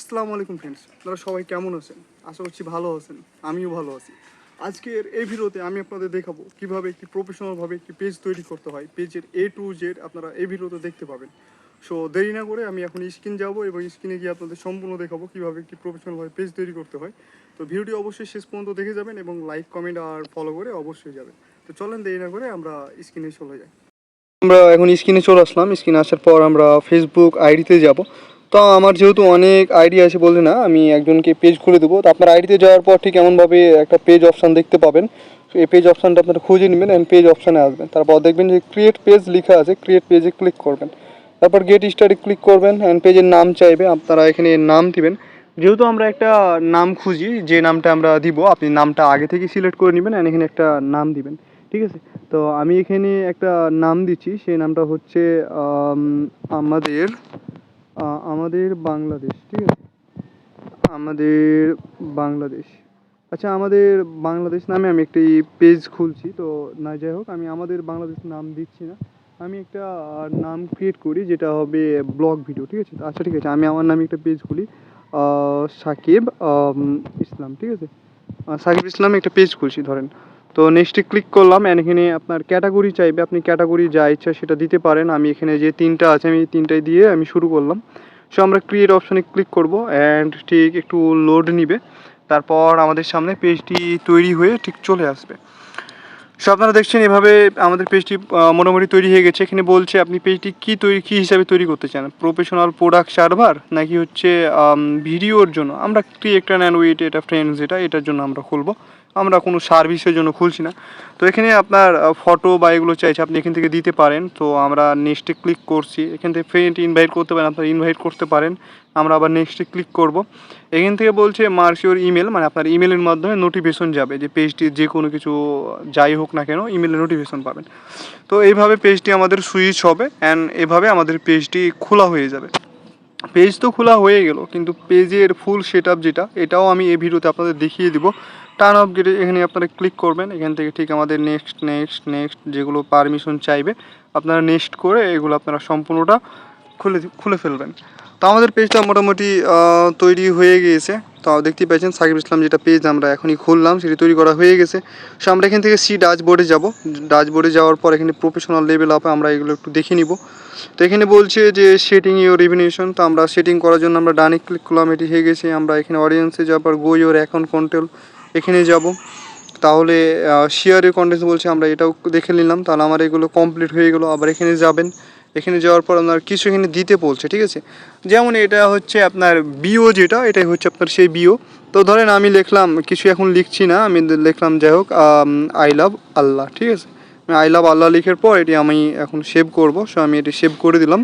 আসসালামু আলাইকুম ফ্রেন্ডস আপনারা সবাই কেমন আছেন? আশা করছি ভালো আছেন। আমিও ভালো আছি। আজকের এই ভিডিওতে আমি আপনাদের দেখাবো কীভাবে একটি প্রফেশনালভাবে একটি পেজ তৈরি করতে হয়। পেজের এ টু জেড আপনারা এই ভিডিওতে দেখতে পাবেন। সো দেরি না করে আমি এখন স্ক্রিন যাব এবং স্ক্রিনে গিয়ে আপনাদের সম্পূর্ণ দেখাবো কীভাবে একটি প্রফেশনালভাবে পেজ তৈরি করতে হয়। তো ভিডিওটি অবশ্যই শেষ পর্যন্ত দেখে যাবেন এবং লাইক কমেন্ট আর ফলো করে অবশ্যই যাবেন। তো চলেন দেরি না করে আমরা স্ক্রিনে চলে যাই। আমরা এখন স্ক্রিনে চলে আসলাম। স্ক্রিনে আসার পর আমরা ফেসবুক আইডিতে যাব। তো আমার যেহেতু অনেক আইডি আছে বলতে না, আমি একজনকে পেজ খুলে দেবো। তো আপনার আইডিতে যাওয়ার পর ঠিক এমনভাবে একটা পেজ অপশান দেখতে পাবেন। এই পেজ অপশানটা আপনারা খুঁজে নেবেন অ্যান্ড পেজ অপশানে আসবেন। তারপর দেখবেন যে ক্রিয়েট পেজ লেখা আছে ক্রিয়েট পেজে ক্লিক করবেন। তারপর গেট স্টারে ক্লিক করবেন অ্যান্ড পেজের নাম চাইবে, আপনারা এখানে নাম দিবেন। যেহেতু আমরা একটা নাম খুঁজি, যে নামটা আমরা দিব, আপনি নামটা আগে থেকে সিলেক্ট করে নেবেন অ্যান্ড এখানে একটা নাম দিবেন। ঠিক আছে? তো আমি এখানে একটা নাম দিচ্ছি, সেই নামটা হচ্ছে আমাদের আমাদের বাংলাদেশ, ঠিক আছে? আমাদের বাংলাদেশ। আচ্ছা আমাদের বাংলাদেশ নামে আমি একটি পেজ খুলছি, তো না, যাই হোক, আমি আমাদের বাংলাদেশ নাম দিচ্ছি না। আমি একটা নাম ক্রিয়েট করি, যেটা হবে ব্লগ ভিডিও ঠিক আছে? আচ্ছা ঠিক আছে, আমি আমার নামে একটা পেজ খুলি। সাকিব ইসলাম, ঠিক আছে? সাকিব ইসলাম একটা পেজ খুলছি, ধরেন। তো নেক্সটে ক্লিক করলাম এখানে আপনার ক্যাটাগরি চাইবে, আপনি ক্যাটাগরি যা ইচ্ছা সেটা দিতে পারেন। আমি এখানে যে তিনটা আছে, আমি তিনটাই দিয়ে আমি শুরু করলাম। সো আমরা ক্রিয়েট অপশানে ক্লিক করব অ্যান্ড ঠিক একটু লোড নিবে। তারপর আমাদের সামনে পেজটি তৈরি হয়ে ঠিক চলে আসবে। সো আপনারা দেখছেন এভাবে আমাদের পেজটি মোটামুটি তৈরি হয়ে গেছে। এখানে বলছে আপনি পেজটি কী তৈরি, কী হিসাবে তৈরি করতে চান? প্রফেশনাল প্রোডাক্ট সার্ভার নাকি হচ্ছে ভিডিওর জন্য? আমরা ক্রিয়েটার অ্যান্ড উইট এটা ফ্রেন্ডস এটা, এটার জন্য আমরা খুলবো। আমরা কোনো সার্ভিসের জন্য খুলছি না। তো এখানে আপনার ফটো বা এগুলো চাইছে আপনি এখান থেকে দিতে পারেন। তো আমরা নেক্সটে ক্লিক করছি। এখান থেকে ফ্রেন্ড ইনভাইট করতে পারেন, আপনারা ইনভাইট করতে পারেন। আমরা আবার নেক্সটে ক্লিক করব। এখান থেকে বলছে মার্কস ইমেল মানে আপনার ইমেলের মাধ্যমে নোটিফিকেশন যাবে যে পেজটি যে কোনো কিছু যাই হোক না কেন ইমেলে নোটিফিকেশন পাবেন। তো এইভাবে পেজটি আমাদের সুইচ হবে অ্যান্ড এভাবে আমাদের পেজটি খোলা হয়ে যাবে। পেজ তো খোলা হয়ে গেল, কিন্তু পেজের ফুল সেট যেটা, এটাও আমি এই ভিডিওতে আপনাদের দেখিয়ে দিব। টার্ন অফ গেটে এখানে আপনারা ক্লিক করবেন। এখান থেকে ঠিক আমাদের নেক্সট নেক্সট নেক্সট যেগুলো পারমিশন চাইবে, আপনারা নেক্সট করে এগুলো আপনারা সম্পূর্ণটা খুলে খুলে ফেলবেন। তো আমাদের পেজটা মোটামুটি তৈরি হয়ে গিয়েছে। তো দেখতেই পাচ্ছেন সাকিব ইসলাম যেটা পেজ আমরা এখনই খুললাম, সেটি তৈরি করা হয়ে গেছে। সো আমরা এখান থেকে সি ডাচবোর্ডে যাব। ডাচবোর্ডে যাওয়ার পর এখানে প্রফেশনাল লেভেল আপে আমরা এগুলো একটু দেখে নিব। তো এখানে বলছে যে সেটিং ইউর রেভিনিউশন তো আমরা সেটিং করার জন্য আমরা ডানে ক্লিক করলাম, এটি হয়ে গেছে। আমরা এখানে অডিয়েন্সে যাওয়ার পর গো ইউর অ্যাকাউন্ট কন্ট্রোল এখানে যাব। তাহলে শেয়ারের কন্টেন্ট বলছে আমরা, এটাও দেখে নিলাম। তাহলে আমার এগুলো কমপ্লিট হয়ে গেলো, আবার এখানে যাবেন। এখানে যাওয়ার পর আপনার কিছু এখানে দিতে বলছে, ঠিক আছে? যেমন এটা হচ্ছে আপনার বিও যেটা, এটাই হচ্ছে আপনার সেই বিও তো ধরেন আমি লিখলাম, কিছু এখন লিখছি না, আমি লিখলাম যাই হোক আই লাভ আল্লাহ, ঠিক আছে? আই লাভ আল্লাহ লিখার পর এটি আমি এখন সেভ করব। সো আমি এটি সেভ করে দিলাম।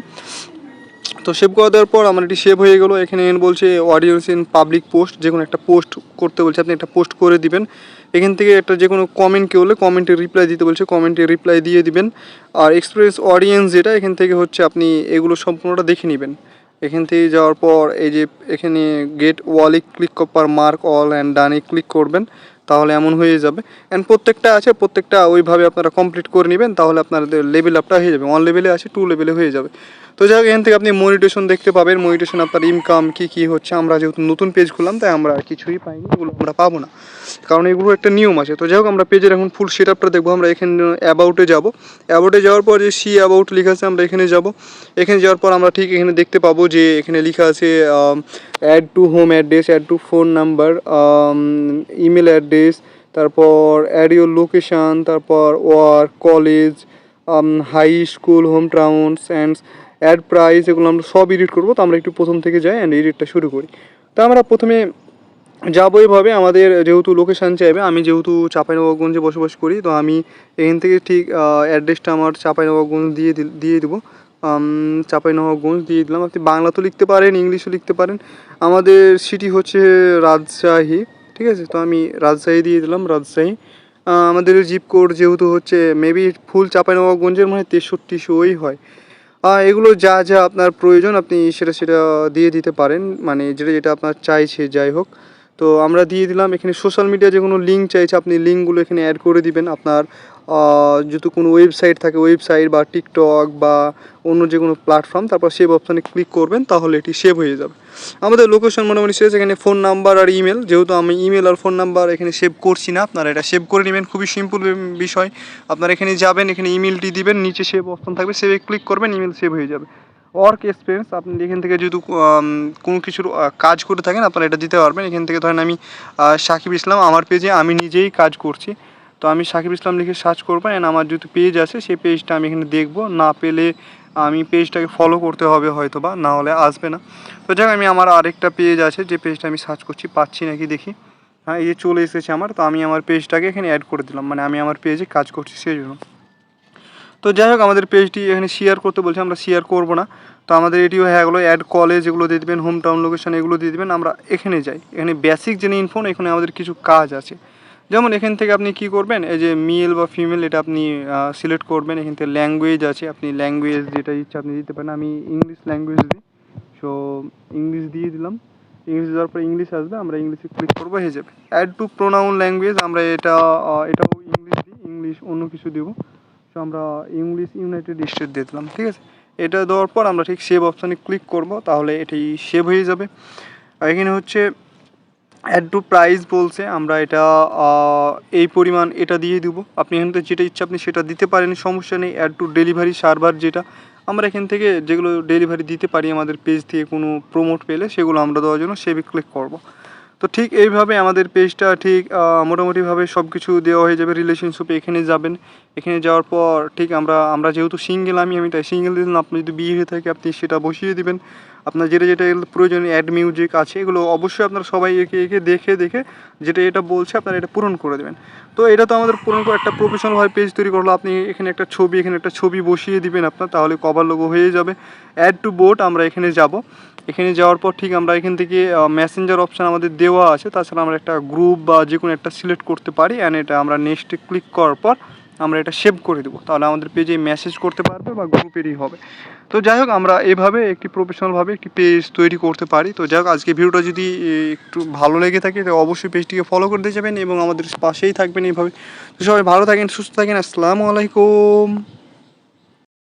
তো সেভ করে দেওয়ার পর আমার এটি সেভ হয়ে গেলো। এখানে এন বলছে অডিয়েন্স ইন পাবলিক পোস্ট যে কোনো একটা পোস্ট করতে বলছে, আপনি একটা পোস্ট করে দিবেন। এখান থেকে একটা যে কোনো কমেন্ট কেউ হলে কমেন্টে রিপ্লাই দিতে বলছে কমেন্টে রিপ্লাই দিয়ে দিবেন। আর এক্সপ্রেস অডিয়েন্স যেটা, এখান থেকে হচ্ছে আপনি এগুলো সম্পূর্ণটা দেখে নেবেন। এখান থেকে যাওয়ার পর এই যে এখানে গেট ওয়ালে click per mark all and ডানে ক্লিক করবেন, তাহলে এমন হয়ে যাবে। অ্যান্ড প্রত্যেকটা আছে, প্রত্যেকটা ওইভাবে আপনারা কমপ্লিট করে নেবেন, তাহলে আপনাদের লেভেল আপটা হয়ে যাবে। ওয়ান লেভেলে আছে টু লেভেলে হয়ে যাবে। তো যাই হোক, এখান থেকে আপনি মনিটেশন দেখতে পাবেন, মনিটেশন আপনার ইনকাম কী কী হচ্ছে। আমরা যেহেতু নতুন পেজ খুললাম, তাই আমরা কিছুই পাইনি, এগুলো আমরা পাবো না। কারণ এগুলো একটা নিয়ম আছে। তো যাই হোক, আমরা পেজের এখন ফুল সেট আপটা দেখব। আমরা এখানে অ্যাবাউটে যাব। অ্যাবাউটে যাওয়ার পর যে সি অ্যাবাউট লেখা আছে, আমরা এখানে যাব। এখানে যাওয়ার পর আমরা ঠিক এখানে দেখতে পাবো যে এখানে লেখা আছে add to home address add to phone number email address তারপর অ্যাড ইউর লোকেশান তারপর work college high school home towns and add price এগুলো আমরা সব এডিট করব, তো আমরা একটু প্রথম থেকে যাই অ্যান্ড এডিটটা শুরু করি। তো আমরা প্রথমে যাব এইভাবে আমাদের যেহেতু লোকেশান চাইবে, আমি যেহেতু চাঁপাইনবাবগঞ্জে বসবাস করি, তো আমি এখান থেকে ঠিক অ্যাড্রেসটা আমার চাঁপাইনবাবগঞ্জ দিয়ে দিয়ে দেবো। চাঁপাইনবাবগঞ্জ দিয়ে দিলাম। আপনি বাংলা তো লিখতে পারেন, ইংলিশও লিখতে পারেন। আমাদের সিটি হচ্ছে রাজশাহী, ঠিক আছে? তো আমি রাজশাহী দিয়ে দিলাম, রাজশাহী। আমাদের জিপ কোড যেহেতু হচ্ছে মেবি ফুল চাঁপাইনবাবগঞ্জের মানে তেষট্টিশোই হয়। এগুলো যা যা আপনার প্রয়োজন আপনি সেটা সেটা দিয়ে দিতে পারেন। মানে যেটা যেটা আপনার চাইছে, যাই হোক। তো আমরা দিয়ে দিলাম। এখানে সোশ্যাল মিডিয়া যে কোনো লিঙ্ক চাইছে, আপনি লিঙ্কগুলো এখানে অ্যাড করে দিবেন। আপনার যদি কোনো ওয়েবসাইট থাকে ওয়েবসাইট বা টিকটক বা অন্য যে কোনো প্ল্যাটফর্ম তারপর সেভ অপশানে ক্লিক করবেন তাহলে এটি সেভ হয়ে যাবে। আমাদের লোকেশন মোটামুটি শেষ এখানে ফোন নাম্বার আর ইমেল যেহেতু আমি ইমেল আর ফোন নাম্বার এখানে সেভ করছি না আপনারা এটা সেভ করে নেবেন। খুবই সিম্পল বিষয়। আপনারা এখানে যাবেন এখানে ইমেলটি দিবেন নিচে সেভ অপশন থাকবে সেভে ক্লিক করবেন ইমেল সেভ হয়ে যাবে। ওয়ার্ক এক্সপিরিয়েন্স আপনি এখান থেকে উম, কোনো কিছুর কাজ করে থাকেন আপনারা এটা দিতে পারবেন। এখান থেকে ধরেন আমি সাকিব ইসলাম আমার পেজে আমি নিজেই কাজ করছি। তো আমি সাকিব ইসলাম লিখে সার্চ করব অ্যান্ড আমার যেহেতু পেজ আছে, সেই পেজটা আমি এখানে দেখব। না পেলে আমি পেজটাকে ফলো করতে হবে হয়তো বা না হলে আসবে না। তো যাক, আমি আমার আরেকটা পেজ আছে, যে পেজটা আমি সার্চ করছি, পাচ্ছি নাকি দেখি। হ্যাঁ এই যে চলে এসেছে আমার, তো আমি আমার পেজটাকে এখানে অ্যাড করে দিলাম। মানে আমি আমার পেজে কাজ করছি সেই জন্য তো যাই হোক, আমাদের পেজটি এখানে শেয়ার করতে বলছে, আমরা শেয়ার করব না। তো আমাদের এটিও হ্যাঁ গেলো অ্যাড কলেজ এগুলো দিয়ে দেবেন হোম টাউন লোকেশন এগুলো দিয়ে দেবেন, আমরা এখানে যাই। এখানে বেসিক যে ইনফোন এখানে আমাদের কিছু কাজ আছে। যেমন এখান থেকে আপনি কি করবেন? এই যে মেল বা ফিমেল এটা আপনি সিলেক্ট করবেন। এখান থেকে ল্যাঙ্গুয়েজ আছে। আপনি ল্যাঙ্গুয়েজ যেটা ইচ্ছা আপনি দিতে পারেন। আমি ইংলিশ ল্যাঙ্গুয়েজ দিই। সো ইংলিশ দিয়ে দিলাম। ইংলিশ দেওয়ার পর ইংলিশ আসবে। আমরা ইংলিশে ক্লিক করব, হয়ে যাবে। অ্যাড টু প্রোনাউন ল্যাঙ্গুয়েজ আমরা এটা এটাও ইংলিশ দিই। ইংলিশ অন্য কিছু দেবো। সো আমরা ইংলিশ ইউনাইটেড স্টেট দিয়ে দিলাম। ঠিক আছে? এটা দেওয়ার পর আমরা ঠিক সেভ অপশানে ক্লিক করব। তাহলে এটি সেভ হয়ে যাবে। এখানে হচ্ছে অ্যাড টু প্রাইস বলছে, আমরা এটা এই পরিমাণ এটা দিয়ে দিব। আপনি এখান থেকে যেটা ইচ্ছা আপনি সেটা দিতে পারেন, সমস্যা নেই। অ্যাড টু ডেলিভারি সার্ভার যেটা, আমরা এখান থেকে যেগুলো ডেলিভারি দিতে পারি আমাদের পেজ থেকে কোনো প্রমোট পেলে, সেগুলো আমরা দেওয়ার জন্য সেভে ক্লিক করব। তো ঠিক এইভাবে আমাদের পেজটা ঠিক মোটামুটিভাবে সব কিছু দেওয়া হয়ে যাবে রিলেশনশিপে এখানে যাবেন। এখানে যাওয়ার পর, ঠিক আমরা আমরা যেহেতু সিঙ্গেল আমি আমি তাই সিঙ্গেল দিলাম। আপনি যদি বিয়ে হয়ে থাকে, আপনি সেটা বসিয়ে দিবেন। আপনার যেটা যেটা প্রয়োজনীয় অ্যাড মিউজিক আছে, এগুলো অবশ্যই আপনারা সবাই একে একে দেখে দেখে যেটা এটা বলছে আপনারা এটা পূরণ করে দেবেন। তো এটা তো আমাদের পূরণ করে একটা প্রফেশনালভাবে পেজ তৈরি করল। আপনি এখানে একটা ছবি, এখানে একটা ছবি বসিয়ে দিবেন আপনার, তাহলে কভার লোগো হয়ে যাবে। অ্যাড টু বোর্ড আমরা এখানে যাব। এখানে যাওয়ার পর ঠিক আমরা এখান থেকে মেসেঞ্জার অপশান আমাদের দেওয়া আছে। তাছাড়া আমরা একটা গ্রুপ বা যে কোনো একটা সিলেক্ট করতে পারি। অ্যান্ড এটা আমরা নেক্সটে ক্লিক করার পর আমরা এটা সেভ করে দেবো। তাহলে আমাদের পেজে মেসেজ করতে পারবে বা গ্রুপেরই হবে। তো যাই হোক, আমরা এভাবে একটি প্রফেশনালভাবে একটি পেজ তৈরি করতে পারি। তো যাই হোক, আজকে ভিডিওটা যদি একটু ভালো লেগে থাকে তো অবশ্যই পেজটিকে ফলো করতে যাবেন এবং আমাদের পাশেই থাকবেন এইভাবে। তো সবাই ভালো থাকেন, সুস্থ থাকেন, আসসালামু আলাইকুম।